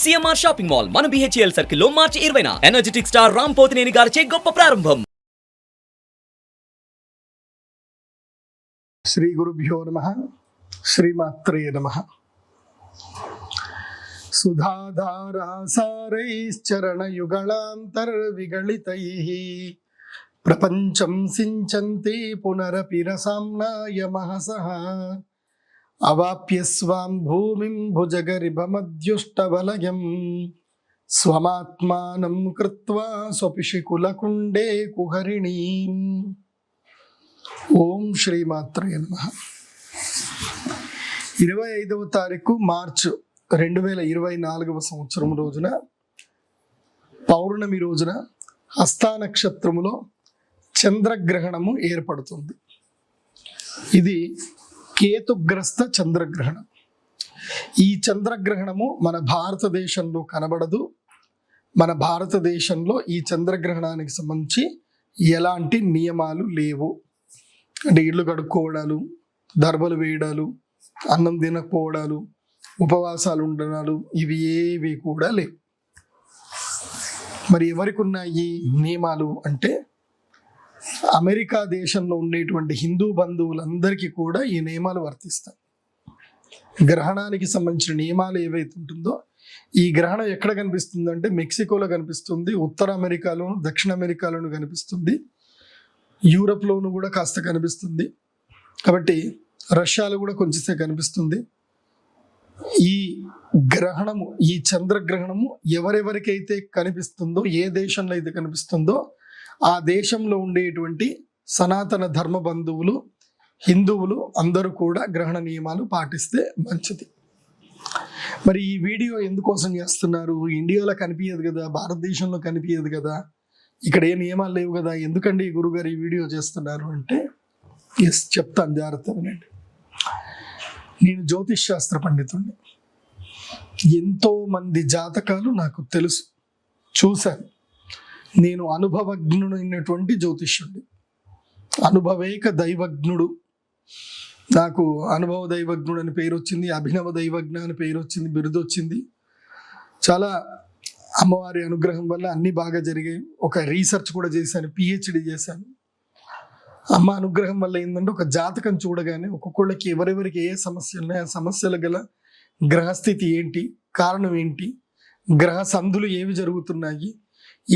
CMR shopping mall మన BHEL సర్కిల్లో మార్చి ఇరవైన. ఎనర్జెటిక్ స్టార్ రామ్ పోతినేని గారిచే గొప్ప ప్రారంభం. శ్రీ గురుభ్యో నమ శ్రీమాత్రే నమ. సుధాధారాసారైశ్చరణయుగళాంతర్విగళితై ప్రపంచం సించంతి పునరపి రసాంనాయ మహసః. అవాప్యస్వాం భూమిం భుజగరిభమద్యుష్టవలయం స్వమాత్మానం కృత్వా స్వపిషికులకుండే కుహరిణీం. ఓం శ్రీమాత్రయ నమ. ఇరవై ఐదవ తారీఖు మార్చ్ రెండు వేల ఇరవై నాలుగవ సంవత్సరం రోజున పౌర్ణమి రోజున హస్తానక్షత్రములో చంద్రగ్రహణము ఏర్పడుతుంది. ఇది కేతుగ్రస్త చంద్రగ్రహణం. ఈ చంద్రగ్రహణము మన భారతదేశంలో కనబడదు. మన భారతదేశంలో ఈ చంద్రగ్రహణానికి సంబంధించి ఎలాంటి నియమాలు లేవు. అంటే ఇళ్ళు కడుక్కోవడాలు దర్బలు వేయడాలు అన్నం తినకపోవడాలు ఉపవాసాలు ఉండడాలు ఇవి ఏవి కూడా లేవు. మరి ఎవరికి ఉన్నాయి నియమాలు అంటే అమెరికా దేశంలో ఉండేటువంటి హిందూ బంధువులందరికీ కూడా ఈ నియమాలు వర్తిస్తాయి. గ్రహణానికి సంబంధించిన నియమాలు ఏవైతే ఉంటుందో ఈ గ్రహణం ఎక్కడ కనిపిస్తుంది అంటే మెక్సికోలో కనిపిస్తుంది ఉత్తర అమెరికాలోను దక్షిణ అమెరికాలోను కనిపిస్తుంది యూరప్లోను కూడా కాస్త కనిపిస్తుంది. కాబట్టి రష్యాలో కూడా కొంచెంసే కనిపిస్తుంది. ఈ గ్రహణము ఈ చంద్రగ్రహణము ఎవరెవరికైతే కనిపిస్తుందో ఏ దేశంలో అయితే కనిపిస్తుందో ఆ దేశంలో ఉండేటువంటి సనాతన ధర్మ బంధువులు హిందువులు అందరూ కూడా గ్రహణ నియమాలు పాటిస్తే మంచిది. మరి ఈ వీడియో ఎందుకోసం చేస్తున్నారు? ఇండియాలో కనిపించదు కదా భారతదేశంలో కనిపించదు కదా ఇక్కడ ఏ నియమాలు లేవు కదా ఎందుకండి ఈ గురుగారు ఈ వీడియో చేస్తున్నారు అంటే ఎస్ చెప్తాను జాగ్రత్త నేను జ్యోతిష్ శాస్త్ర పండితుడిని ఎంతోమంది జాతకాలు నాకు తెలుసు. చూశాను. నేను అనుభవజ్ఞుడైనటువంటి జ్యోతిష్యుడి అనుభవేక దైవజ్ఞుడు. నాకు అనుభవ దైవజ్ఞుడు అని పేరు వచ్చింది అభినవ దైవజ్ఞ అని పేరు వచ్చింది బిరుదు వచ్చింది చాలా అమ్మవారి అనుగ్రహం వల్ల అన్నీ బాగా జరిగాయి. ఒక రీసెర్చ్ కూడా చేశాను పిహెచ్డి చేశాను. అమ్మ అనుగ్రహం వల్ల ఏంటంటే ఒక జాతకం చూడగానే ఒక్కొక్కళ్ళకి ఎవరెవరికి ఏ సమస్యలు ఉన్నాయి ఆ సమస్యల గల గ్రహస్థితి ఏంటి కారణం ఏంటి గ్రహ సంధులు ఏవి జరుగుతున్నాయి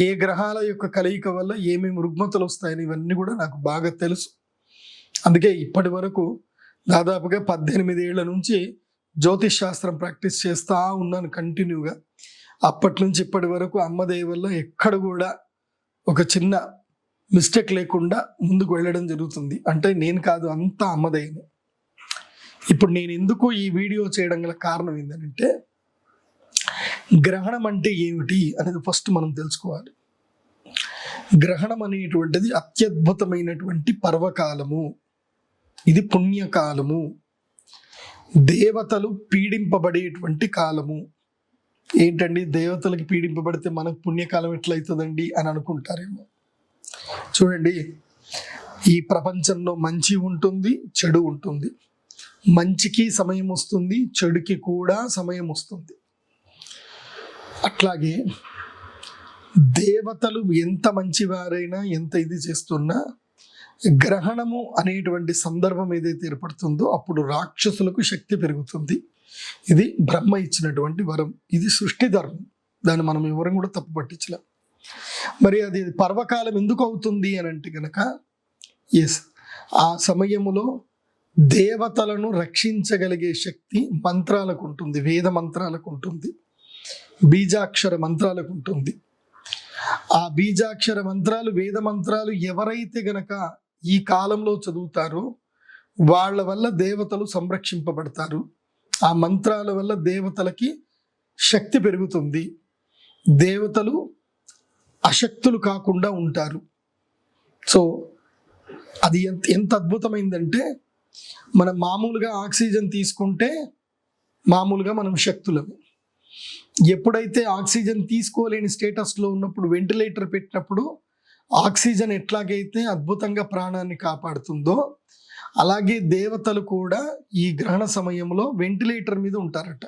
ఏ గ్రహాల యొక్క కలయిక వల్ల ఏమేమి రుగ్మతలు వస్తాయని ఇవన్నీ కూడా నాకు బాగా తెలుసు. అందుకే ఇప్పటి వరకు దాదాపుగా పద్దెనిమిది ఏళ్ళ నుంచి జ్యోతిష్ శాస్త్రం ప్రాక్టీస్ చేస్తూ ఉన్నాను కంటిన్యూగా. అప్పటి నుంచి ఇప్పటి వరకు అమ్మదేవి వల్ల ఎక్కడ కూడా ఒక చిన్న మిస్టేక్ లేకుండా ముందుకు వెళ్ళడం జరుగుతుంది. అంటే నేను కాదు అంతా అమ్మదయ్యనే ఇప్పుడు నేను ఎందుకు ఈ వీడియో చేయడం గల కారణం ఏంటంటే గ్రహణం అంటే ఏమిటి అనేది ఫస్ట్ మనం తెలుసుకోవాలి. గ్రహణం అనేటువంటిది అత్యద్భుతమైనటువంటి పర్వకాలము. ఇది పుణ్యకాలము. దేవతలు పీడింపబడేటువంటి కాలము. ఏంటండి? దేవతలకు పీడింపబడితే మనకు పుణ్యకాలం ఎట్లయితుందండి అని అనుకుంటారేమో. చూడండి ఈ ప్రపంచంలో మంచి ఉంటుంది చెడు ఉంటుంది. మంచికి సమయం వస్తుంది చెడుకి కూడా సమయం వస్తుంది. అట్లాగే దేవతలు ఎంత మంచివారైనా ఎంత ఇది చేస్తున్నా గ్రహణము అనేటువంటి సందర్భం ఏదైతే ఏర్పడుతుందో అప్పుడు రాక్షసులకు శక్తి పెరుగుతుంది. ఇది బ్రహ్మ ఇచ్చినటువంటి వరం. ఇది సృష్టి ధర్మం. దాన్ని మనం ఎవరం కూడా తప్పు పట్టించలేం. మరి అది పర్వకాలం ఎందుకు అవుతుంది అని అంటే కనుక ఎస్ ఆ సమయములో దేవతలను రక్షించగలిగే శక్తి మంత్రాలకు ఉంటుంది వేద మంత్రాలకు ఉంటుంది. బీజాక్షర మంత్రాలకు ఉంటుంది. ఆ బీజాక్షర మంత్రాలు వేద మంత్రాలు ఎవరైతే గనక ఈ కాలంలో చదువుతారో వాళ్ళ వల్ల దేవతలు సంరక్షింపబడతారు. ఆ మంత్రాల వల్ల దేవతలకి శక్తి పెరుగుతుంది. దేవతలు అశక్తులు కాకుండా ఉంటారు. సో అది ఎంత ఎంత అద్భుతమైందంటే మనం మామూలుగా ఆక్సిజన్ తీసుకుంటే మామూలుగా మనం శక్తులము. ఎప్పుడైతే ఆక్సిజన్ తీసుకోలేని స్టేటస్లో ఉన్నప్పుడు వెంటిలేటర్ పెట్టినప్పుడు ఆక్సిజన్ ఎట్లాగైతే అద్భుతంగా ప్రాణాన్ని కాపాడుతుందో అలాగే దేవతలు కూడా ఈ గ్రహణ సమయంలో వెంటిలేటర్ మీద ఉంటారట.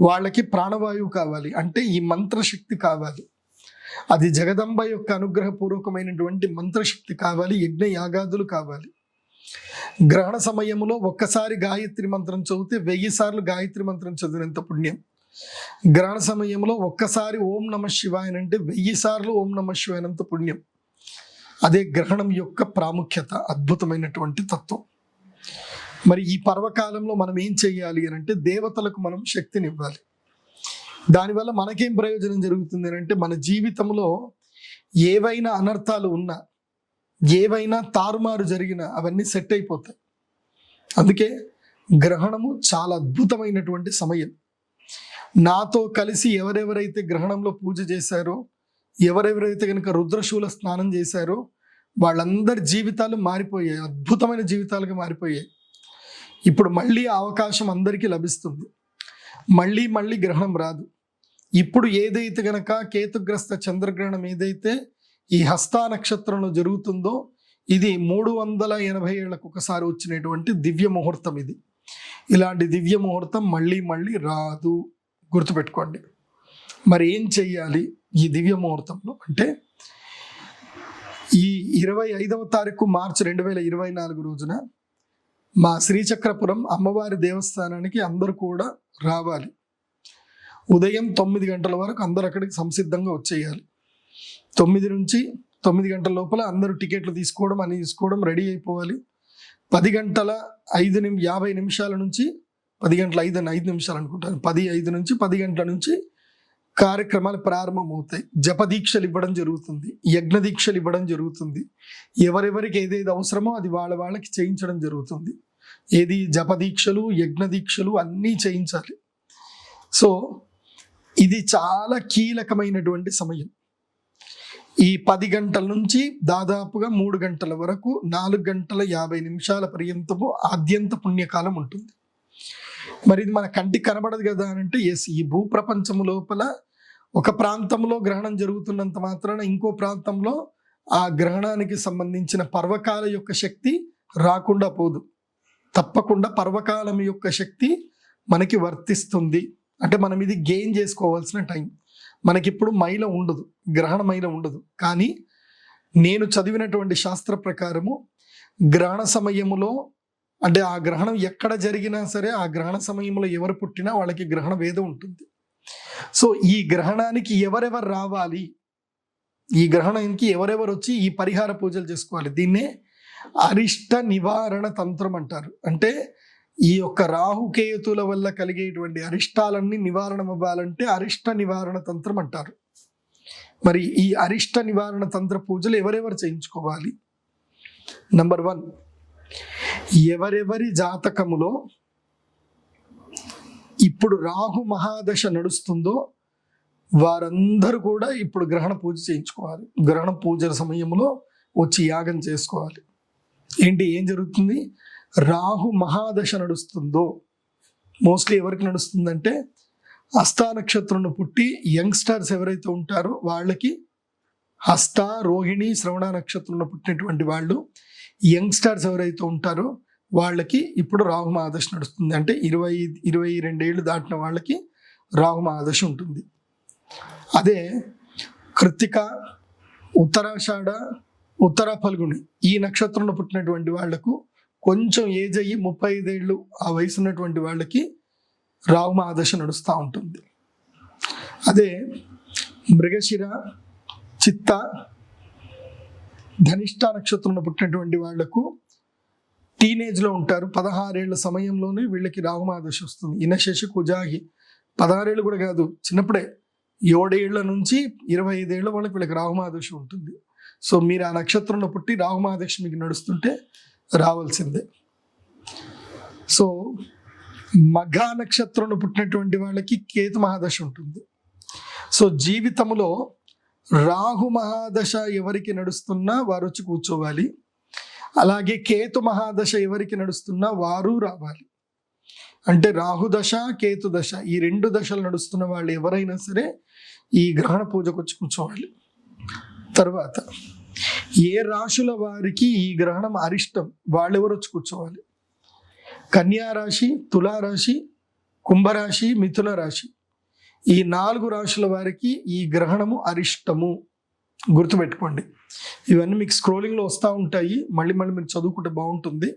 వాళ్ళకి ప్రాణవాయువు కావాలి అంటే ఈ మంత్రశక్తి కావాలి. అది జగదంబ యొక్క అనుగ్రహపూర్వకమైనటువంటి మంత్రశక్తి కావాలి యజ్ఞ యాగాదులు కావాలి. గ్రహణ సమయంలో ఒక్కసారి గాయత్రి మంత్రం చదివితే వెయ్యి సార్లు గాయత్రి మంత్రం చదివినంత పుణ్యం. గ్రహణ సమయంలో ఒక్కసారి ఓం నమ శివాయన అంటే వెయ్యి సార్లు ఓం నమ శివాయనంత పుణ్యం. అదే గ్రహణం యొక్క ప్రాముఖ్యత అద్భుతమైనటువంటి తత్వం. మరి ఈ పర్వకాలంలో మనం ఏం చేయాలి అని అంటే దేవతలకు మనం శక్తిని ఇవ్వాలి దానివల్ల మనకేం ప్రయోజనం జరుగుతుంది అని అంటే మన జీవితంలో ఏవైనా అనర్థాలు ఉన్నా ఏవైనా తారుమారు జరిగినా అవన్నీ సెట్ అయిపోతాయి. అందుకే గ్రహణము చాలా అద్భుతమైనటువంటి సమయం. నాతో కలిసి ఎవరెవరైతే గ్రహణంలో పూజ చేశారో ఎవరెవరైతే కనుక రుద్రశూల స్నానం చేశారో వాళ్ళందరి జీవితాలు మారిపోయాయి అద్భుతమైన జీవితాలుగా మారిపోయాయి. ఇప్పుడు మళ్ళీ అవకాశం అందరికీ లభిస్తుంది. మళ్ళీ మళ్ళీ గ్రహణం రాదు. ఇప్పుడు ఏదైతే గనక కేతుగ్రస్త చంద్రగ్రహణం ఏదైతే ఈ హస్తా నక్షత్రంలో జరుగుతుందో ఇది మూడు వందల ఎనభై ఏళ్ళకు ఒకసారి వచ్చినటువంటి దివ్య ముహూర్తం ఇది. ఇలాంటి దివ్య ముహూర్తం మళ్ళీ మళ్ళీ రాదు. గుర్తుపెట్టుకోండి. మరి ఏం చెయ్యాలి ఈ దివ్య ముహూర్తంలో? అంటే ఈ ఇరవై ఐదవ తారీఖు మార్చి రెండు వేల ఇరవై నాలుగు రోజున మా శ్రీచక్రపురం అమ్మవారి దేవస్థానానికి అందరూ కూడా రావాలి. ఉదయం తొమ్మిది గంటల వరకు అందరు అక్కడికి సంసిద్ధంగా వచ్చేయాలి. తొమ్మిది నుంచి తొమ్మిది గంటల లోపల అందరూ టికెట్లు తీసుకోవడం అని తీసుకోవడం రెడీ అయిపోవాలి. పది గంటల ఐదు నిమి యాభై నిమిషాల నుంచి పది గంటల ఐదు ఐదు నిమిషాలు అనుకుంటాను. పది ఐదు నుంచి పది గంటల నుంచి కార్యక్రమాలు ప్రారంభమవుతాయి. జపదీక్షలు ఇవ్వడం జరుగుతుంది. యజ్ఞ దీక్షలు ఇవ్వడం జరుగుతుంది. ఎవరెవరికి ఏదేది అవసరమో అది వాళ్ళ వాళ్ళకి చేయించడం జరుగుతుంది. ఏది జపదీక్షలు యజ్ఞ దీక్షలు అన్నీ చేయించాలి. సో ఇది చాలా కీలకమైనటువంటి సమయం. ఈ పది గంటల నుంచి దాదాపుగా మూడు గంటల వరకు నాలుగు గంటల యాభై నిమిషాల పర్యంతము ఆద్యంత పుణ్యకాలం ఉంటుంది. మరి ఇది మన కంటికి కనబడదు కదా అని అంటే ఎస్ ఈ భూప్రపంచము లోపల ఒక ప్రాంతంలో గ్రహణం జరుగుతున్నంత మాత్రాన ఇంకో ప్రాంతంలో ఆ గ్రహణానికి సంబంధించిన పర్వకాల యొక్క శక్తి రాకుండా పోదు. తప్పకుండా పర్వకాలం యొక్క శక్తి మనకి వర్తిస్తుంది. అంటే మనం ఇది గెయిన్ చేసుకోవాల్సిన టైం మనకిప్పుడు మైల ఉండదు గ్రహణ మైల ఉండదు. కానీ నేను చదివినటువంటి శాస్త్ర ప్రకారము గ్రహణ సమయములో అంటే ఆ గ్రహణం ఎక్కడ జరిగినా సరే ఆ గ్రహణ సమయంలో ఎవరు పుట్టినా వాళ్ళకి గ్రహణ వేదం ఉంటుంది. సో ఈ గ్రహణానికి ఎవరెవరు రావాలి? ఈ గ్రహణానికి ఎవరెవరు వచ్చి ఈ పరిహార పూజలు చేసుకోవాలి? దీన్నే అరిష్ట నివారణ తంత్రం అంటారు. అంటే ఈ యొక్క రాహుకేతుల వల్ల కలిగేటువంటి అరిష్టాలన్నీ నివారణ అవ్వాలంటే అరిష్ట నివారణ తంత్రం అంటారు. మరి ఈ అరిష్ట నివారణ తంత్ర పూజలు ఎవరెవరు చేయించుకోవాలి? నంబర్ వన్ ఎవరెవరి జాతకములో ఇప్పుడు రాహు మహాదశ నడుస్తుందో వారందరూ కూడా ఇప్పుడు గ్రహణ పూజ చేయించుకోవాలి. గ్రహణ పూజల సమయంలో వచ్చి యాగం చేసుకోవాలి. ఏంటి ఏం జరుగుతుంది? రాహు మహాదశ నడుస్తుందో మోస్ట్లీ ఎవరికి నడుస్తుందంటే హస్త నక్షత్రంలో పుట్టి యంగ్స్టర్స్ ఎవరైతే ఉంటారో వాళ్ళకి హస్త రోహిణి శ్రవణ నక్షత్రంలో పుట్టినటువంటి వాళ్ళు యంగ్స్టర్స్ ఎవరైతే ఉంటారో వాళ్ళకి ఇప్పుడు రాహు మహాదశ నడుస్తుంది. అంటే ఇరవై ఇరవై రెండేళ్ళు దాటిన వాళ్ళకి రాహు మహాదశ ఉంటుంది. అదే కృత్తిక ఉత్తరాషాఢ ఉత్తర ఫల్గుని ఈ నక్షత్రంలో పుట్టినటువంటి వాళ్ళకు కొంచెం ఏజ్ అయ్యి ముప్పై ఐదేళ్ళు ఆ వయసు ఉన్నటువంటి వాళ్ళకి రాహు మహాదశ నడుస్తూ ఉంటుంది. అదే మృగశిర చిత్త ధనిష్ట నక్షత్రంలో పుట్టినటువంటి వాళ్ళకు టీనేజ్లో ఉంటారు. పదహారేళ్ళ సమయంలోనే వీళ్ళకి రాహుమాదశ వస్తుంది. ఇనశేష కుజాగి పదహారేళ్ళు కూడా కాదు చిన్నప్పుడే. ఏడేళ్ళ నుంచి ఇరవై ఐదేళ్ళ వాళ్ళకి వీళ్ళకి రాహుమాదశ ఉంటుంది. సో మీరు ఆ నక్షత్రంలో పుట్టి రాహుమాదశ మీకు నడుస్తుంటే రావాల్సిందే. సో మఘ నక్షత్రంలో పుట్టినటువంటి వాళ్ళకి కేతు మహాదశ ఉంటుంది. సో జీవితంలో రాహు మహాదశ ఎవరికి నడుస్తున్నా వారు వచ్చి కూర్చోవాలి. అలాగే కేతు మహాదశ ఎవరికి నడుస్తున్నా వారు రావాలి. అంటే రాహు దశ కేతు దశ ఈ రెండు దశలు నడుస్తున్న వాళ్ళు ఎవరైనా సరే ఈ గ్రహణ పూజకు వచ్చి కూర్చోవాలి. తర్వాత ఏ రాశుల వారికి ఈ గ్రహణం అరిష్టం? వాళ్ళెవరు వచ్చి కూర్చోవాలి? కన్యా రాశి తులారాశి కుంభరాశి మిథున రాశి. ఈ నాలుగు రాశుల వారికి ఈ గ్రహణము అరిష్టము. గుర్తుపెట్టుకోండి. ఇవన్నీ మీకు స్క్రోలింగ్లో వస్తూ ఉంటాయి. మళ్ళీ మళ్ళీ మీరు చదువుకుంటే బాగుంటుంది.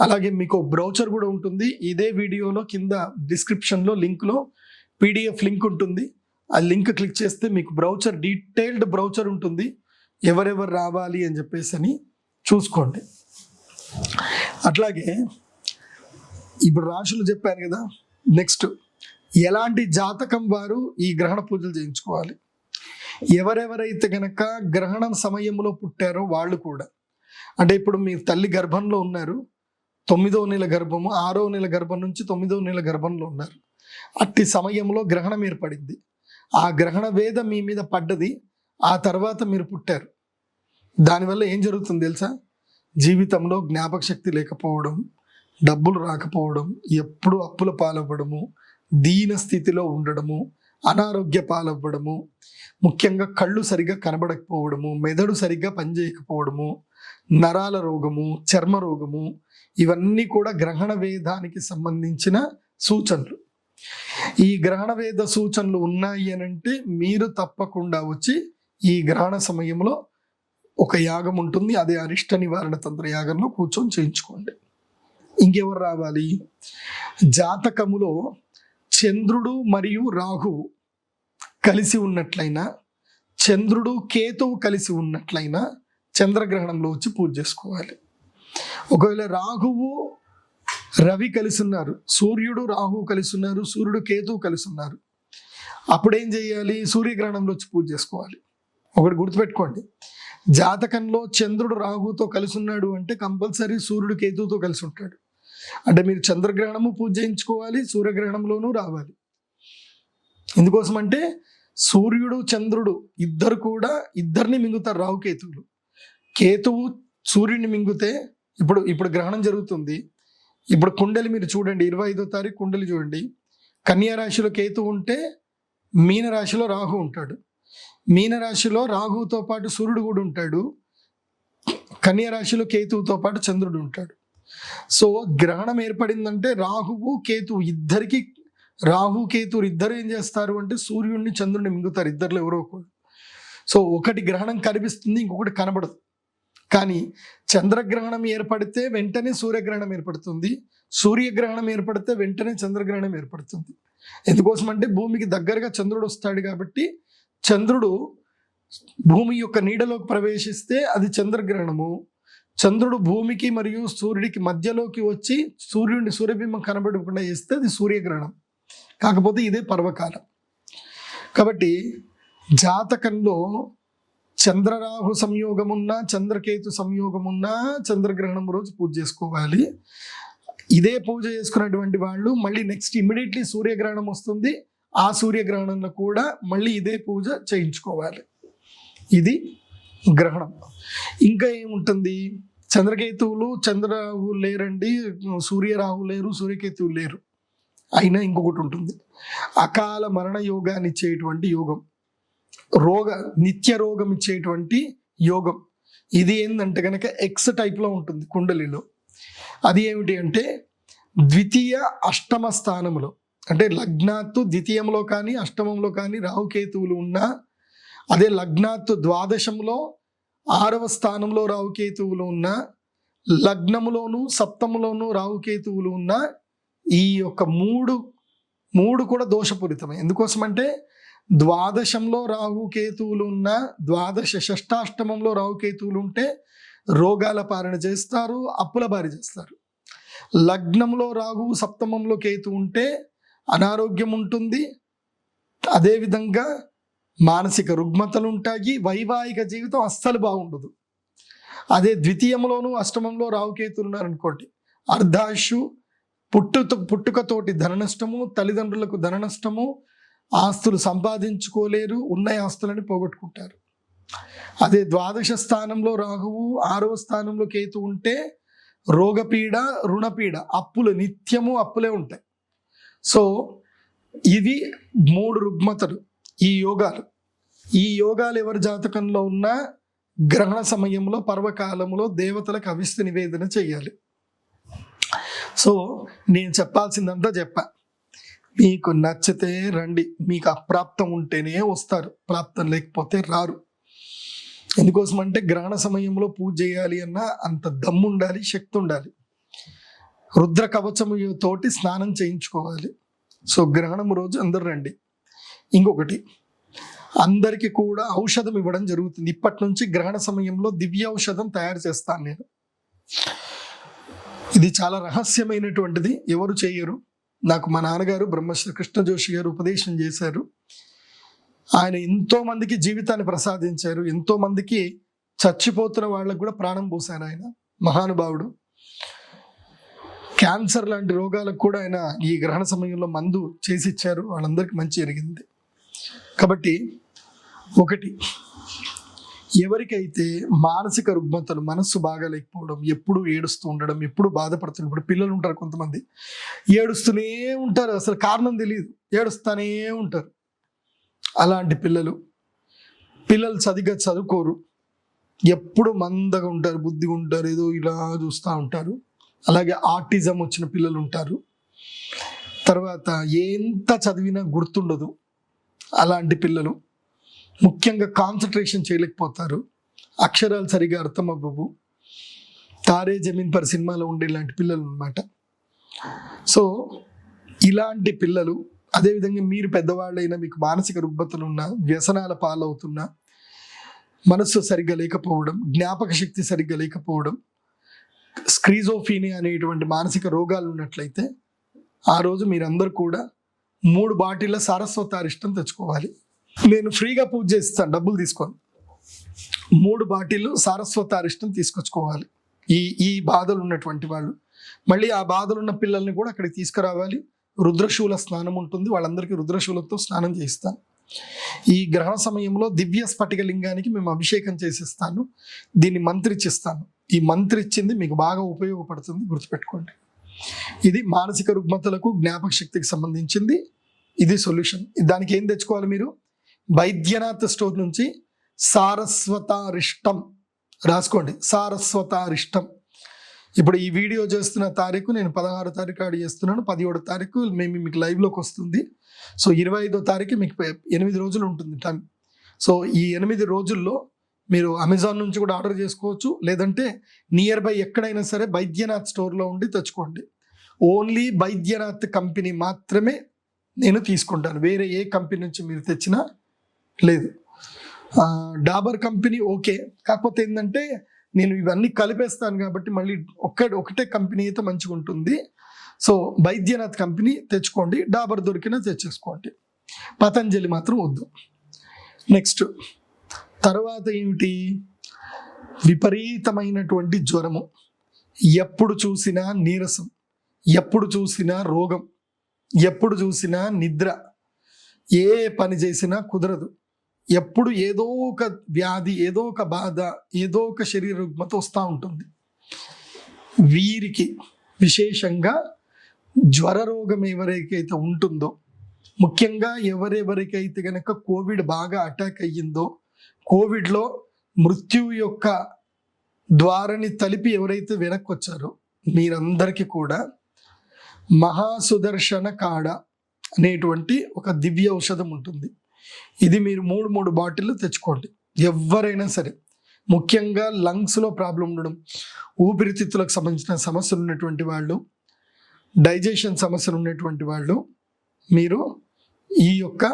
అలాగే మీకు బ్రౌచర్ కూడా ఉంటుంది. ఇదే వీడియోలో కింద డిస్క్రిప్షన్లో లింక్లో పీడిఎఫ్ లింక్ ఉంటుంది. ఆ లింక్ క్లిక్ చేస్తే మీకు బ్రౌచర్ డీటెయిల్డ్ బ్రౌచర్ ఉంటుంది. ఎవరెవరు రావాలి అని చెప్పేసి అని చూసుకోండి. అట్లాగే ఇప్పుడు రాశులు చెప్పాను కదా నెక్స్ట్ ఎలాంటి జాతకం వారు ఈ గ్రహణ పూజలు చేయించుకోవాలి? ఎవరెవరైతే గనక గ్రహణం సమయంలో పుట్టారో వాళ్ళు కూడా. అంటే ఇప్పుడు మీ తల్లి గర్భంలో ఉన్నారు. తొమ్మిదో నెల గర్భము ఆరో నెల గర్భం నుంచి తొమ్మిదో నెల గర్భంలో ఉన్నారు. అట్టి సమయంలో గ్రహణం ఏర్పడింది. ఆ గ్రహణ వేద మీ మీద పడ్డది. ఆ తర్వాత మీరు పుట్టారు. దానివల్ల ఏం జరుగుతుంది తెలుసా? జీవితంలో జ్ఞాపక శక్తి లేకపోవడం డబ్బులు రాకపోవడం ఎప్పుడు అప్పుల పాలవ్వడము దీన స్థితిలో ఉండడము అనారోగ్య పాలవ్వడము ముఖ్యంగా కళ్ళు సరిగ్గా కనబడకపోవడము మెదడు సరిగ్గా పనిచేయకపోవడము నరాల రోగము చర్మ రోగము ఇవన్నీ కూడా గ్రహణ వేదానికి సంబంధించిన సూచనలు. ఈ గ్రహణ వేద సూచనలు ఉన్నాయి అనంటే అంటే మీరు తప్పకుండా వచ్చి ఈ గ్రహణ సమయంలో ఒక యాగం ఉంటుంది. అదే అరిష్ట నివారణ తంత్ర యాగంలో కూర్చొని చేయించుకోండి. ఇంకెవరు రావాలి? జాతకములో చంద్రుడు మరియు రాహువు కలిసి ఉన్నట్లయినా చంద్రుడు కేతువు కలిసి ఉన్నట్లయినా చంద్రగ్రహణంలో వచ్చి పూజ చేసుకోవాలి. ఒకవేళ రాహువు రవి కలిసి ఉన్నారు సూర్యుడు రాహువు కలిసి ఉన్నారు సూర్యుడు కేతువు కలిసి ఉన్నారు అప్పుడేం చేయాలి? సూర్యగ్రహణంలో వచ్చి పూజ చేసుకోవాలి. ఒకటి గుర్తుపెట్టుకోండి. జాతకంలో చంద్రుడు రాహుతో కలిసి ఉన్నాడు అంటే కంపల్సరీ సూర్యుడు కేతువుతో కలిసి ఉంటాడు. అంటే మీరు చంద్రగ్రహణము పూజ చేయించుకోవాలి సూర్యగ్రహణంలోనూ రావాలి. ఎందుకోసం అంటే సూర్యుడు చంద్రుడు ఇద్దరు కూడా ఇద్దరిని మింగుతారు రాహు కేతువులు. కేతువు సూర్యుడిని మింగితే ఇప్పుడు ఇప్పుడు గ్రహణం జరుగుతుంది. ఇప్పుడు కుండలి మీరు చూడండి ఇరవై ఐదో తారీఖు కుండలి చూడండి. కన్యా రాశిలో కేతు ఉంటే మీన రాశిలో రాహు ఉంటాడు. మీన రాశిలో రాహుతో పాటు సూర్యుడు కూడా ఉంటాడు. కన్యా రాశిలో కేతువుతో పాటు చంద్రుడు ఉంటాడు. సో గ్రహణం ఏర్పడిందంటే రాహువు కేతువు ఇద్దరికి రాహు కేతువు ఇద్దరు ఏం చేస్తారు అంటే సూర్యుడిని చంద్రుడిని మింగుతారు. ఇద్దరులో ఎవరో ఒకరు సో ఒకటి గ్రహణం కనిపిస్తుంది ఇంకొకటి కనబడదు. కానీ చంద్రగ్రహణం ఏర్పడితే వెంటనే సూర్యగ్రహణం ఏర్పడుతుంది. సూర్యగ్రహణం ఏర్పడితే వెంటనే చంద్రగ్రహణం ఏర్పడుతుంది. ఎందుకోసం అంటే భూమికి దగ్గరగా చంద్రుడు వస్తాడు కాబట్టి చంద్రుడు భూమి యొక్క నీడలోకి ప్రవేశిస్తే అది చంద్రగ్రహణము. చంద్రుడు భూమికి మరియు సూర్యుడికి మధ్యలోకి వచ్చి సూర్యుడిని సూర్యబింబం కనబడకుండా చేస్తే అది సూర్యగ్రహణం. కాకపోతే ఇదే పర్వకాలం. కాబట్టి జాతకంలో చంద్రరాహు సంయోగం ఉన్నా చంద్రకేతు సంయోగం ఉన్నా చంద్రగ్రహణం రోజు పూజ చేసుకోవాలి. ఇదే పూజ చేసుకున్నటువంటి వాళ్ళు మళ్ళీ నెక్స్ట్ ఇమ్మీడియట్లీ సూర్యగ్రహణం వస్తుంది. ఆ సూర్యగ్రహణంలో కూడా మళ్ళీ ఇదే పూజ చేయించుకోవాలి. ఇది గ్రహణం. ఇంకా ఏముంటుంది? చంద్రకేతువులు చంద్రరాహు లేరండి సూర్యరాహు లేరు సూర్యకేతువు లేరు. అయినా ఇంకొకటి ఉంటుంది. అకాల మరణ యోగాన్ని ఇచ్చేటువంటి యోగం. రోగ నిత్య రోగం ఇచ్చేటువంటి యోగం. ఇది ఏంటంటే కనుక ఎక్స్ టైప్లో ఉంటుంది కుండలిలో. అది ఏమిటి అంటే ద్వితీయ అష్టమ స్థానములో. అంటే లగ్నాత్తు ద్వితీయంలో కానీ అష్టమంలో కానీ రాహుకేతువులు ఉన్నా అదే లగ్నాత్తు ద్వాదశంలో ఆరవ స్థానంలో రాహుకేతువులు ఉన్నా లగ్నములోను సప్తములోను రాహుకేతువులు ఉన్నా ఈ యొక్క మూడు మూడు కూడా దోషపూరితమే. ఎందుకోసమంటే ద్వాదశంలో రాహుకేతువులు ఉన్న ద్వాదశ షష్టాష్టమంలో రాహుకేతువులు ఉంటే రోగాల పాలన చేస్తారు అప్పుల బారి చేస్తారు. లగ్నంలో రాహు సప్తమంలో కేతు ఉంటే అనారోగ్యం ఉంటుంది. అదేవిధంగా మానసిక రుగ్మతలు ఉంటాయి వైవాహిక జీవితం అస్సలు బాగుండదు. అదే ద్వితీయంలోను అష్టమంలో రావుకేతులు ఉన్నారనుకోండి. అర్ధాశు పుట్టుతో పుట్టుకతోటి ధన నష్టము తల్లిదండ్రులకు ధన నష్టము ఆస్తులు సంపాదించుకోలేరు ఉన్న ఆస్తులని పోగొట్టుకుంటారు. అదే ద్వాదశ స్థానంలో రాహువు ఆరవ స్థానంలో కేతు ఉంటే రోగపీడ రుణపీడ అప్పులు నిత్యము అప్పులే ఉంటాయి. సో ఇవి మూడు రుగ్మతలు. ఈ యోగాలు. ఈ యోగాలు ఎవరి జాతకంలో ఉన్నా గ్రహణ సమయంలో పర్వకాలంలో దేవతలకు అవిస్త నివేదన చేయాలి. సో నేను చెప్పాల్సిందంతా చెప్పా. మీకు నచ్చితే రండి. మీకు అప్రాప్తం ఉంటేనే వస్తారు. ప్రాప్తం లేకపోతే రారు. ఎందుకోసం అంటే గ్రహణ సమయంలో పూజ చేయాలి అన్న అంత దమ్ము ఉండాలి శక్తి ఉండాలి రుద్ర కవచము తోటి స్నానం చేయించుకోవాలి. సో గ్రహణం రోజు అందరు రండి. ఇంకొకటి అందరికీ కూడా ఔషధం ఇవ్వడం జరుగుతుంది. ఇప్పటి నుంచి గ్రహణ సమయంలో దివ్య ఔషధం తయారు చేస్తాను నేను. ఇది చాలా రహస్యమైనటువంటిది. ఎవరు చేయరు. నాకు మా నాన్నగారు బ్రహ్మశ్రీ కృష్ణ జోషి గారు ఉపదేశం చేశారు. ఆయన ఎంతో మందికి జీవితాన్ని ప్రసాదించారు. ఎంతో మందికి చచ్చిపోతున్న వాళ్ళకు కూడా ప్రాణం పోశారు ఆయన. మహానుభావుడు. క్యాన్సర్ లాంటి రోగాలకు కూడా ఆయన ఈ గ్రహణ సమయంలో మందు చేసి ఇచ్చారు వాళ్ళందరికీ మంచి జరిగింది. కాబట్టి ఒకటి ఎవరికైతే మానసిక రుగ్మతలు మనస్సు బాగాలేకపోవడం ఎప్పుడు ఏడుస్తూ ఉండడం ఎప్పుడు బాధపడుతుంది ఇప్పుడు పిల్లలు ఉంటారు కొంతమంది ఏడుస్తూనే ఉంటారు. అసలు కారణం తెలియదు ఏడుస్తూనే ఉంటారు. అలాంటి పిల్లలు పిల్లలు సరిగ్గా చదువుకోరు. ఎప్పుడు మందగా ఉంటారు బుద్ధిగా ఉంటారు ఏదో ఇలా చూస్తూ ఉంటారు. అలాగే ఆర్టిజం వచ్చిన పిల్లలు ఉంటారు. తర్వాత ఎంత చదివినా గుర్తుండదు. అలాంటి పిల్లలు ముఖ్యంగా కాన్సన్ట్రేషన్ చేయలేకపోతారు. అక్షరాలు సరిగా అర్థం అవ్వవు. తారే జమీన్ పర్ సినిమాలో ఉండే ఇలాంటి పిల్లలు అనమాట సో ఇలాంటి పిల్లలు అదేవిధంగా మీరు పెద్దవాళ్ళైనా మీకు మానసిక రుగ్మతలు ఉన్న వ్యసనాల పాలవుతున్నా మనస్సు సరిగ్గా లేకపోవడం జ్ఞాపక శక్తి సరిగ్గా లేకపోవడం స్క్రీజోఫీని అనేటువంటి మానసిక రోగాలు ఉన్నట్లయితే ఆ రోజు మీరందరూ కూడా మూడు బాటిళ్ళ సారస్వతారిష్టం తెచ్చుకోవాలి. నేను ఫ్రీగా పూజ చేస్తాను డబ్బులు తీసుకొని. మూడు బాటిళ్ళు సారస్వతారిష్టం తీసుకొచ్చుకోవాలి. ఈ ఈ బాధలు ఉన్నటువంటి వాళ్ళు. మళ్ళీ ఆ బాధలు ఉన్న పిల్లల్ని కూడా అక్కడికి తీసుకురావాలి. రుద్రశూల స్నానం ఉంటుంది వాళ్ళందరికీ రుద్రశూలతో స్నానం చేయిస్తాను. ఈ గ్రహణ సమయంలో దివ్య స్ఫటిక లింగానికి మేము అభిషేకం చేసిస్తాను. దీన్ని మంత్రిచ్చిస్తాను. ఈ మంత్రిచ్చింది మీకు బాగా ఉపయోగపడుతుంది గుర్తుపెట్టుకోండి. ఇది మానసిక రుగ్మతలకు జ్ఞాపక శక్తికి సంబంధించింది. ఇది సొల్యూషన్. దానికి ఏం తెచ్చుకోవాలి మీరు? వైద్యనాథ్ స్టోర్ నుంచి సారస్వతారిష్టం. రాసుకోండి. సారస్వతారిష్టం. ఇప్పుడు ఈ వీడియో చేస్తున్న తారీఖు నేను పదహారు తారీఖు ఆడి చేస్తున్నాను. పదిహేడు తారీఖు మేము మీకు లైవ్లోకి వస్తుంది. సో ఇరవై ఐదో తారీఖు మీకు ఎనిమిది రోజులు ఉంటుంది టైం. సో ఈ ఎనిమిది రోజుల్లో మీరు అమెజాన్ నుంచి కూడా ఆర్డర్ చేసుకోవచ్చు. లేదంటే నియర్ బై ఎక్కడైనా సరే బైద్యనాథ్ స్టోర్లో ఉండి తెచ్చుకోండి. ఓన్లీ బైద్యనాథ్ కంపెనీ మాత్రమే నేను తీసుకుంటాను. వేరే ఏ కంపెనీ నుంచి మీరు తెచ్చినా లేదు. డాబర్ కంపెనీ ఓకే కాకపోతే ఏంటంటే నేను ఇవన్నీ కలిపేస్తాను కాబట్టి మళ్ళీ ఒక్క ఒకటే కంపెనీ అయితే మంచిగా ఉంటుంది. సో బైద్యనాథ్ కంపెనీ తెచ్చుకోండి. డాబర్ దొరికినా తెచ్చేసుకోండి. పతంజలి మాత్రం వద్దు. నెక్స్ట్ తర్వాత ఏమిటి? విపరీతమైనటువంటి జ్వరము. ఎప్పుడు చూసినా నీరసం. ఎప్పుడు చూసినా రోగం. ఎప్పుడు చూసినా నిద్ర. ఏ పని చేసినా కుదరదు. ఎప్పుడు ఏదో ఒక వ్యాధి ఏదో ఒక బాధ ఏదో ఒక శరీర రుగ్మత వస్తూ ఉంటుంది. వీరికి విశేషంగా జ్వర రోగం ఎవరికైతే ఉంటుందో ముఖ్యంగా ఎవరెవరికైతే కనుక కోవిడ్ బాగా అటాక్ అయ్యిందో కోవిడ్లో మృత్యు యొక్క ద్వారని తలిపి ఎవరైతే వెనక్కి వచ్చారో మీరందరికీ కూడా మహాసుదర్శన కాడ అనేటువంటి ఒక దివ్య ఔషధం ఉంటుంది. ఇది మీరు మూడు మూడు బాటిల్ తెచ్చుకోండి. ఎవరైనా సరే ముఖ్యంగా లంగ్స్లో ప్రాబ్లం ఉండడం ఊపిరితిత్తులకు సంబంధించిన సమస్యలు ఉన్నటువంటి వాళ్ళు డైజెషన్ సమస్యలు ఉన్నటువంటి వాళ్ళు మీరు ఈ యొక్క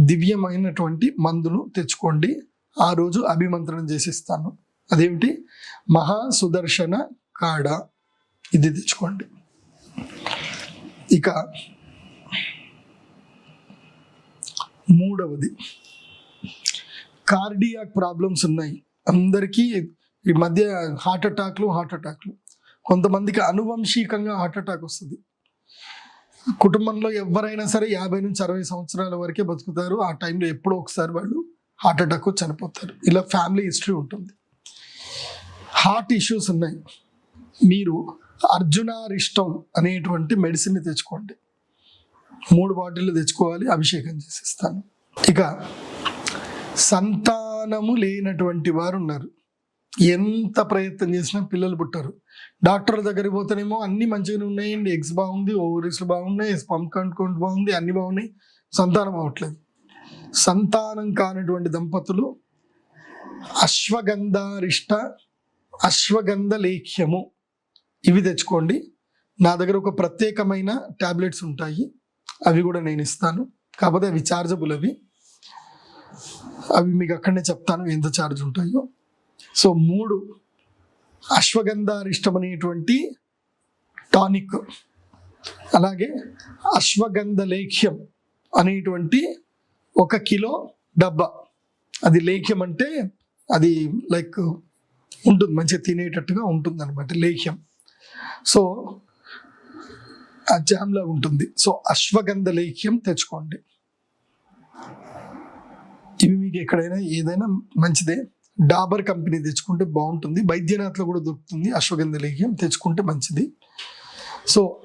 దివ్యమైనటువంటి మందును తెచ్చుకోండి. ఆ రోజు అభిమంత్రణం చేసిస్తాను. అదేమిటి? మహా సుదర్శన కాడ. ఇది తెచ్చుకోండి. ఇక మూడవది. కార్డియాక్ ప్రాబ్లమ్స్ ఉన్నాయి. అందరికీ ఈ మధ్య హార్ట్ అటాక్లు హార్ట్ అటాక్లు. కొంతమందికి అనువంశికంగా హార్ట్ అటాక్ వస్తుంది. కుటుంబంలో ఎవరైనా సరే యాభై నుంచి అరవై సంవత్సరాల వరకే బతుకుతారు. ఆ టైంలో ఎప్పుడో ఒకసారి వాళ్ళు హార్ట్ అటాక్ చనిపోతారు. ఇలా ఫ్యామిలీ హిస్టరీ ఉంటుంది. హార్ట్ ఇష్యూస్ ఉన్నాయి. మీరు అర్జునారిష్టం అనేటువంటి మెడిసిన్ని తెచ్చుకోండి. మూడు బాటిళ్ళు తెచ్చుకోవాలి అభిషేకం చేసిస్తాను. ఇక సంతానము లేనటువంటి వారు ఉన్నారు. ఎంత ప్రయత్నం చేసినా పిల్లలు పుట్టారు. డాక్టర్ దగ్గరికి పోతేనేమో అన్ని మంచిగానే ఉన్నాయండి. ఎగ్స్ బాగుంది ఓవరీస్ బాగున్నాయి స్పమ్ కౌంట్ బాగుంది అన్నీ బాగున్నాయి. సంతానం అవ్వట్లేదు. సంతానం కానటువంటి దంపతులు అశ్వగంధారిష్ట అశ్వగంధ లేఖ్యము ఇవి తెచ్చుకోండి. నా దగ్గర ఒక ప్రత్యేకమైన ట్యాబ్లెట్స్ ఉంటాయి. అవి కూడా నేను ఇస్తాను. కాకపోతే అవి చార్జబుల్ అవి. అవి మీకు అక్కడనే చెప్తాను ఎంత ఛార్జ్ ఉంటాయో. సో మూడు అశ్వగంధారిష్టం అనేటువంటి టానిక్. అలాగే అశ్వగంధ లేఖ్యం అనేటువంటి ఒక కిలో డబ్బా. అది లేఖ్యం అంటే అది లైక్ ఉంటుంది మంచిగా తినేటట్టుగా ఉంటుంది అనమాట లేఖ్యం సో ఆ జామ్లా ఉంటుంది. సో అశ్వగంధ లేఖ్యం తెచ్చుకోండి. ఇవి మీకు ఎక్కడైనా ఏదైనా మంచిదే. డాబర్ కంపెనీ తెచ్చుకుంటే బాగుంటుంది. వైద్యనాథ్లో కూడా దొరుకుతుంది అశ్వగంధ లేఖ్యం తెచ్చుకుంటే మంచిది. సో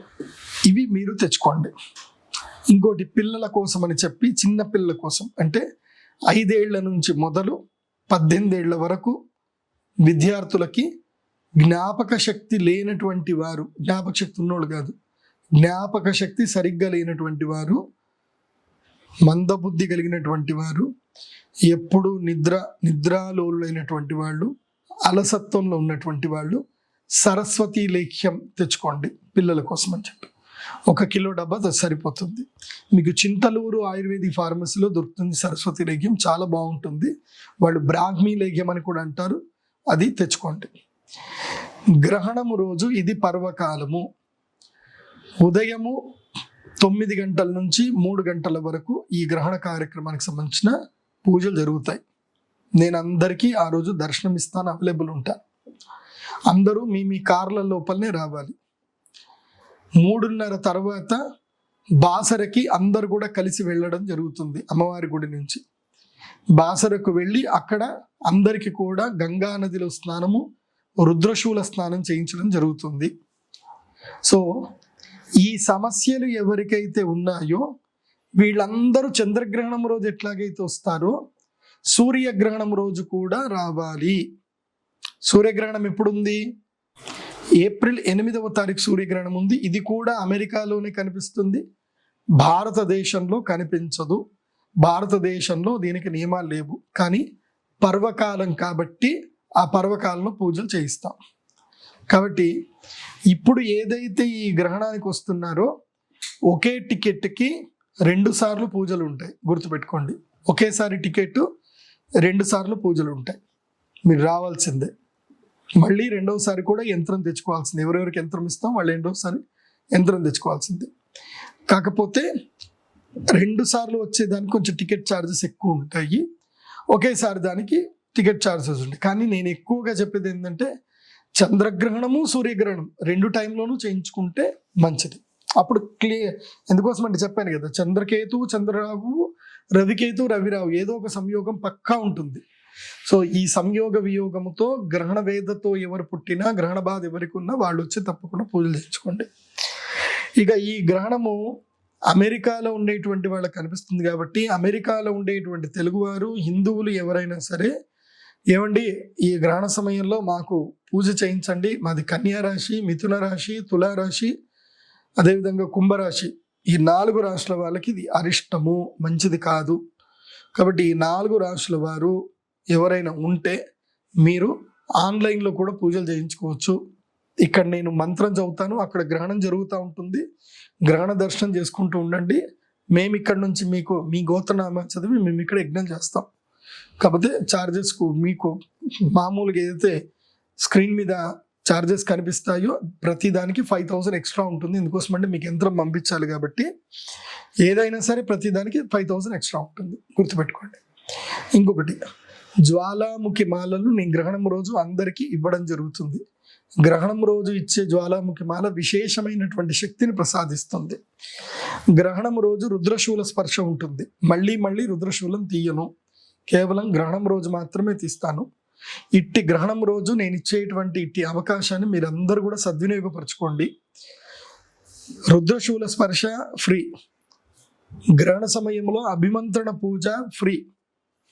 ఇవి మీరు తెచ్చుకోండి. ఇంకోటి పిల్లల కోసం అని చెప్పి చిన్న పిల్లల కోసం అంటే ఐదేళ్ళ నుంచి మొదలు పద్దెనిమిదేళ్ళ వరకు విద్యార్థులకి జ్ఞాపక శక్తి లేనటువంటి వారు జ్ఞాపక శక్తి ఉన్నోళ్ళు కాదు జ్ఞాపక శక్తి సరిగ్గా లేనటువంటి వారు మందబుద్ధి కలిగినటువంటి వారు ఎప్పుడు నిద్ర నిద్రాలోలైనటువంటి వాళ్ళు అలసత్వంలో ఉన్నటువంటి వాళ్ళు సరస్వతి లేఖ్యం తెచ్చుకోండి పిల్లల కోసం అని చెప్పి. ఒక కిలో డబ్బా సరిపోతుంది. మీకు చింతలూరు ఆయుర్వేదిక్ ఫార్మసీలో దొరుకుతుంది సరస్వతి లేఖ్యం చాలా బాగుంటుంది. వాళ్ళు బ్రాహ్మీ లేఖ్యం అని కూడా అంటారు. అది తెచ్చుకోండి. గ్రహణము రోజు ఇది పర్వకాలము. ఉదయము తొమ్మిది గంటల నుంచి మూడు గంటల వరకు ఈ గ్రహణ కార్యక్రమానికి సంబంధించిన పూజలు జరుగుతాయి. నేను అందరికీ ఆ రోజు దర్శనం ఇస్తాను అవైలబుల్ ఉంటాను. అందరూ మీ మీ కార్ల లోపలనే రావాలి. మూడున్నర తర్వాత బాసరకి అందరు కూడా కలిసి వెళ్ళడం జరుగుతుంది అమ్మవారి గుడి నుంచి. బాసరకు వెళ్ళి అక్కడ అందరికీ కూడా గంగా నదిలో స్నానము రుద్రశూల స్నానం చేయించడం జరుగుతుంది. సో ఈ సమస్యలు ఎవరికైతే ఉన్నాయో వీళ్ళందరూ చంద్రగ్రహణం రోజు ఎట్లాగైతే వస్తారో సూర్యగ్రహణం రోజు కూడా రావాలి. సూర్యగ్రహణం ఎప్పుడుంది? ఏప్రిల్ ఎనిమిదవ తారీఖు సూర్యగ్రహణం ఉంది. ఇది కూడా అమెరికాలోనే కనిపిస్తుంది. భారతదేశంలో కనిపించదు. భారతదేశంలో దీనికి నియమాలు లేవు. కానీ పర్వకాలం కాబట్టి ఆ పర్వకాలంలో పూజలు చేయిస్తాం. కాబట్టి ఇప్పుడు ఏదైతే ఈ గ్రహణానికి వస్తున్నారో ఒకే టికెట్కి రెండు సార్లు పూజలు ఉంటాయి. గుర్తుపెట్టుకోండి. ఒకేసారి టికెట్ రెండు సార్లు పూజలు ఉంటాయి. మీరు రావాల్సిందే. మళ్ళీ రెండవసారి కూడా యంత్రం తెచ్చుకోవాల్సింది. ఎవరెవరికి యంత్రం ఇస్తాం వాళ్ళు రెండవసారి యంత్రం తెచ్చుకోవాల్సిందే. కాకపోతే రెండు సార్లు వచ్చేదానికి కొంచెం టికెట్ ఛార్జెస్ ఎక్కువ ఉంటాయి. ఒకేసారి దానికి టికెట్ ఛార్జెస్ ఉంటాయి. కానీ నేను ఎక్కువగా చెప్పేది ఏంటంటే చంద్రగ్రహణము సూర్యగ్రహణం రెండు టైంలోనూ చేయించుకుంటే మంచిది. అప్పుడు క్లియర్ ఎందుకోసం అంటే చెప్పాను కదా చంద్రకేతు చంద్రరావు రవికేతు రవిరావు ఏదో ఒక సంయోగం పక్కా ఉంటుంది. సో ఈ సంయోగ వియోగముతో గ్రహణ వేదతో ఎవరు పుట్టినా గ్రహణ బాధ ఎవరికి ఉన్నా వాళ్ళు వచ్చి తప్పకుండా పూజలు తెచ్చుకోండి ఇక ఈ గ్రహణము అమెరికాలో ఉండేటువంటి వాళ్ళకి కనిపిస్తుంది కాబట్టి అమెరికాలో ఉండేటువంటి తెలుగువారు హిందువులు ఎవరైనా సరే ఏమండి ఈ గ్రహణ సమయంలో మాకు పూజ చేయించండి. మాది కన్యారాశి మిథున రాశి తులారాశి అదేవిధంగా కుంభరాశి. ఈ నాలుగు రాశుల వాళ్ళకి ఇది అరిష్టము మంచిది కాదు. కాబట్టి ఈ నాలుగు రాశుల వారు ఎవరైనా ఉంటే మీరు ఆన్లైన్లో కూడా పూజలు చేయించుకోవచ్చు. ఇక్కడ నేను మంత్రం చదువుతాను అక్కడ గ్రహణం జరుగుతూ ఉంటుంది. గ్రహణ దర్శనం చేసుకుంటూ ఉండండి. మేము ఇక్కడ నుంచి మీకు మీ గోత్రనామా చదివి మేము ఇక్కడ యజ్ఞం చేస్తాం. కాకపోతే చార్జెస్కు మీకు మామూలుగా ఏదైతే స్క్రీన్ మీద చార్జెస్ కనిపిస్తాయో ప్రతి దానికి ఫైవ్ థౌసండ్ ఎక్స్ట్రా ఉంటుంది. ఎందుకోసం అంటే మీకు యంత్రం పంపించాలి కాబట్టి ఏదైనా సరే ప్రతి దానికి ఫైవ్ థౌసండ్ ఎక్స్ట్రా ఉంటుంది. గుర్తుపెట్టుకోండి. ఇంకొకటి జ్వాలాముఖి మాలలు నేను గ్రహణం రోజు అందరికీ ఇవ్వడం జరుగుతుంది. గ్రహణం రోజు ఇచ్చే జ్వాలాముఖి మాల విశేషమైనటువంటి శక్తిని ప్రసాదిస్తుంది. గ్రహణం రోజు రుద్రశూల స్పర్శ ఉంటుంది. మళ్ళీ మళ్ళీ రుద్రశూలం తీయను. కేవలం గ్రహణం రోజు మాత్రమే తీస్తాను. ఇట్టి గ్రహణం రోజు నేను ఇచ్చేటువంటి ఇట్టి అవకాశాన్ని మీరందరూ కూడా సద్వినియోగపరచుకోండి. రుద్రశూల స్పర్శ ఫ్రీ. గ్రహణ సమయంలో అభిమంత్రణ పూజ ఫ్రీ.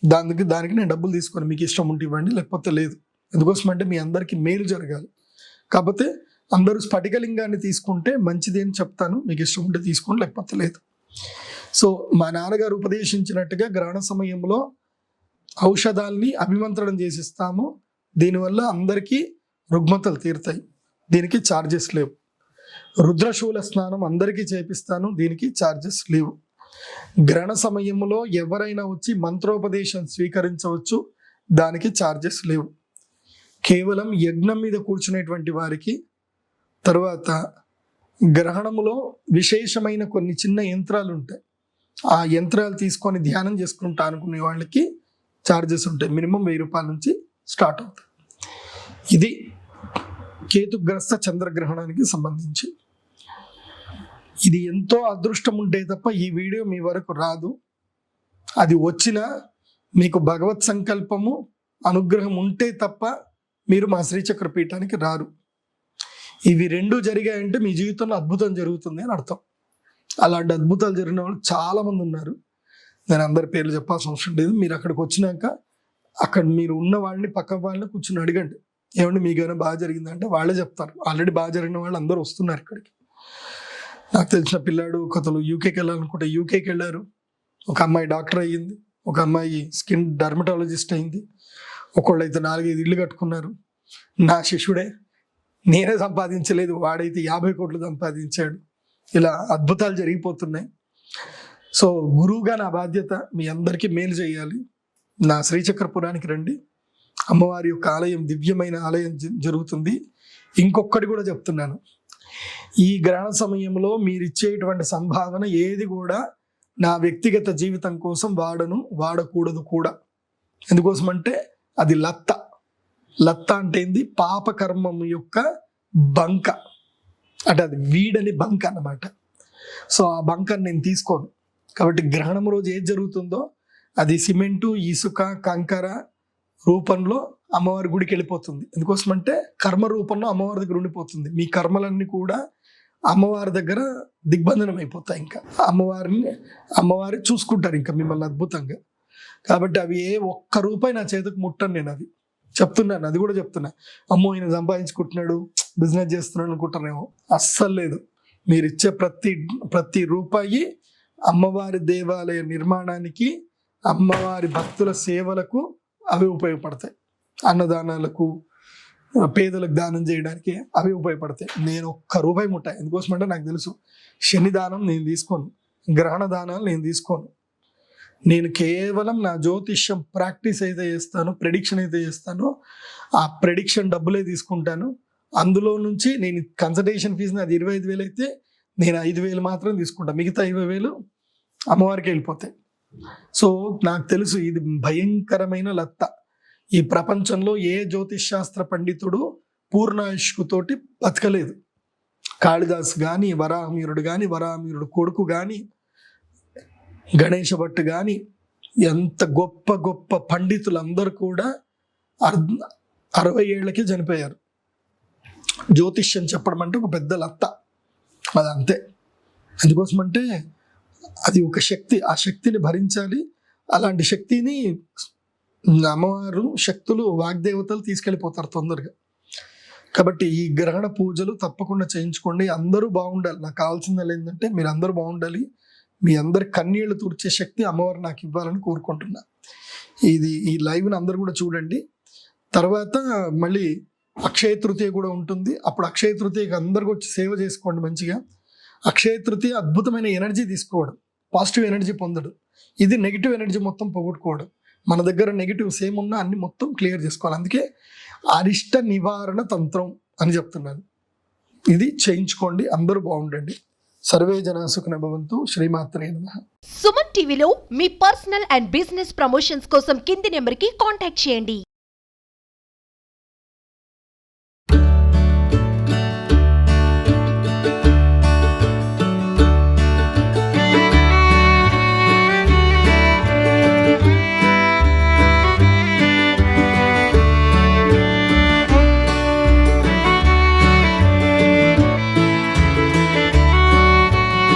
దానికి దానికి నేను డబ్బులు తీసుకొని మీకు ఇష్టం ఉంటే ఇవ్వండి లేకపోతే లేదు. ఎందుకోసం అంటే మీ అందరికీ మేలు జరగాలి. కాకపోతే అందరూ స్ఫటికలింగాన్ని తీసుకుంటే మంచిది అని చెప్తాను. మీకు ఇష్టం ఉంటే తీసుకోండి లేకపోతే లేదు. సో మా నాన్నగారు ఉపదేశించినట్టుగా గ్రహణ సమయంలో ఔషధాల్ని అభిమంత్రణం చేసిస్తాము. దీనివల్ల అందరికీ రుగ్మతలు తీరుతాయి. దీనికి ఛార్జెస్ లేవు. రుద్రశూల స్నానం అందరికీ చేపిస్తాను. దీనికి ఛార్జెస్ లేవు. గ్రహణ సమయంలో ఎవరైనా వచ్చి మంత్రోపదేశం స్వీకరించవచ్చు. దానికి ఛార్జెస్ లేవు. కేవలం యజ్ఞం మీద కూర్చునేటువంటి వారికి తర్వాత గ్రహణములో విశేషమైన కొన్ని చిన్న యంత్రాలు ఉంటాయి ఆ యంత్రాలు తీసుకొని ధ్యానం చేసుకుంటా అనుకునే వాళ్ళకి ఛార్జెస్ ఉంటాయి. మినిమం వెయ్యి రూపాయల నుంచి స్టార్ట్ అవుతాయి. ఇది కేతుగ్రస్త చంద్రగ్రహణానికి సంబంధించి. ఇది ఎంతో అదృష్టం ఉంటే తప్ప ఈ వీడియో మీ వరకు రాదు. అది వచ్చినా మీకు భగవత్ సంకల్పము అనుగ్రహం ఉంటే తప్ప మీరు మా శ్రీచక్ర పీఠానికి రారు. ఇవి రెండు జరిగాయంటే మీ జీవితంలో అద్భుతం జరుగుతుంది అని అర్థం. అలాంటి అద్భుతాలు జరిగిన వాళ్ళు చాలామంది ఉన్నారు. నేను అందరి పేర్లు చెప్పాల్సిన అవసరం లేదు. మీరు అక్కడికి వచ్చినాక అక్కడ మీరు ఉన్న వాళ్ళని పక్క వాళ్ళని కూర్చుని అడగండి. మీకు మీకైనా బాగా జరిగిందంటే వాళ్ళే చెప్తారు. ఆల్రెడీ బాగా జరిగిన వాళ్ళు అందరూ వస్తున్నారు ఇక్కడికి. నాకు తెలిసిన పిల్లాడు ఒకతను యూకేకి వెళ్ళాలనుకుంటే యూకేకి వెళ్ళారు. ఒక అమ్మాయి డాక్టర్ అయ్యింది. ఒక అమ్మాయి స్కిన్ డర్మటాలజిస్ట్ అయింది. ఒకళ్ళు అయితే నాలుగైదు ఇల్లు కట్టుకున్నారు. నా శిష్యుడే. నేనే సంపాదించలేదు. వాడైతే యాభై కోట్లు సంపాదించాడు. ఇలా అద్భుతాలు జరిగిపోతున్నాయి. సో గురువుగా నా బాధ్యత మీ అందరికీ మేలు చేయాలి. నా శ్రీచక్రపురానికి రండి. అమ్మవారి యొక్క ఆలయం దివ్యమైన ఆలయం జరుగుతుంది. ఇంకొకటి కూడా చెప్తున్నాను. ఈ గ్రహణ సమయంలో మీరు ఇచ్చేటువంటి సంభావన ఏది కూడా నా వ్యక్తిగత జీవితం కోసం వాడను వాడకూడదు కూడా. ఎందుకోసం అంటే అది లత్త. లత్త అంటే ఏంది? పాపకర్మం యొక్క బంక. అంటే అది వీడని బంక అన్నమాట. సో ఆ బంకని నేను తీసుకోను. కాబట్టి గ్రహణం రోజు ఏది జరుగుతుందో అది సిమెంటు ఇసుక కంకర రూపంలో అమ్మవారి గుడికి వెళ్ళిపోతుంది. ఎందుకోసం అంటే కర్మ రూపంలో అమ్మవారి దగ్గర ఉండిపోతుంది. మీ కర్మలన్నీ కూడా అమ్మవారి దగ్గర దిగ్బంధనం అయిపోతాయి ఇంకా. అమ్మవారిని అమ్మవారి చూసుకుంటారు ఇంకా మిమ్మల్ని అద్భుతంగా. కాబట్టి అవి ఏ ఒక్క రూపాయి నా చేతికి ముట్టను నేను అది చెప్తున్నాను అది కూడా చెప్తున్నా. అమ్మో ఈయన సంపాదించుకుంటున్నాడు బిజినెస్ చేస్తున్నాడు అనుకుంటారేమో. అస్సలు లేదు. మీరు ఇచ్చే ప్రతి ప్రతి రూపాయి అమ్మవారి దేవాలయ నిర్మాణానికి అమ్మవారి భక్తుల సేవలకు అవి ఉపయోగపడతాయి. అన్నదానాలకు పేదలకు దానం చేయడానికి అవి ఉపయోగపడతాయి. నేను ఒక్క రూపాయి ముట్ట. ఎందుకోసం అంటే నాకు తెలుసు శని దానం నేను తీసుకోను గ్రహణ దానాలు నేను తీసుకోను. నేను కేవలం నా జ్యోతిష్యం ప్రాక్టీస్ అయితే చేస్తాను ప్రెడిక్షన్ అయితే చేస్తానో ఆ ప్రెడిక్షన్ డబ్బులే తీసుకుంటాను. అందులో నుంచి నేను కన్సల్టేషన్ ఫీజు నాది ఇరవై ఐదు వేలు అయితే నేను ఐదు వేలు మాత్రం తీసుకుంటాను మిగతా ఇరవై వేలు అమ్మవారికి వెళ్ళిపోతాయి. సో నాకు తెలుసు ఇది భయంకరమైన లత్త. ఈ ప్రపంచంలో ఏ జ్యోతిష్శాస్త్ర పండితుడు పూర్ణాయుష్కుతోటి బతకలేదు? కాళిదాస్ కానీ వరాహమీరుడు కానీ వరాహమీరుడు కొడుకు కానీ గణేష భట్ కానీ ఎంత గొప్ప గొప్ప పండితులందరూ కూడా అర్ధ అరవై ఏళ్ళకి చనిపోయారు. జ్యోతిష్యం చెప్పడం అంటే ఒక పెద్ద లత్త. అది అంతే అందుకోసమంటే అంటే అది ఒక శక్తి. ఆ శక్తిని భరించాలి. అలాంటి శక్తిని అమ్మవారు శక్తులు వాగ్దేవతలు తీసుకెళ్ళిపోతారు తొందరగా. కాబట్టి ఈ గ్రహణ పూజలు తప్పకుండా చేయించుకోండి. అందరూ బాగుండాలి. నాకు కావాల్సింది ఏంటంటే మీరు అందరూ బాగుండాలి. మీ అందరి కన్నీళ్ళు తుడిచే శక్తి అమ్మవారు నాకు ఇవ్వాలని కోరుకుంటున్నా. ఇది ఈ లైవ్ని అందరూ కూడా చూడండి. తర్వాత మళ్ళీ అక్షయ తృతీయ కూడా ఉంటుంది. అప్పుడు అక్షయ తృతీయకి అందరికి వచ్చి సేవ చేసుకోండి మంచిగా. అక్షయ తృతీయ అద్భుతమైన ఎనర్జీ తీసుకోవడం. పాజిటివ్ ఎనర్జీ పొందడం. ఇది నెగిటివ్ ఎనర్జీ మొత్తం పోగొట్టుకోవడం. మన దగ్గర నెగిటివ్స్ ఏమున్నా అన్ని మొత్తం క్లియర్ చేసుకోవాలి. అందుకే అరిష్ట నివారణ తంత్రం అని చెప్తున్నాను ఇది చేయించుకోండి అందరూ బాగుండండి. సర్వే జన భవంతు శ్రీమాత్రే నమః. సుమన్ టీవీలో మీ పర్సనల్ అండ్ బిజినెస్ ప్రమోషన్స్ కోసం కింది నెంబర్కి కాంటాక్ట్ చేయండి.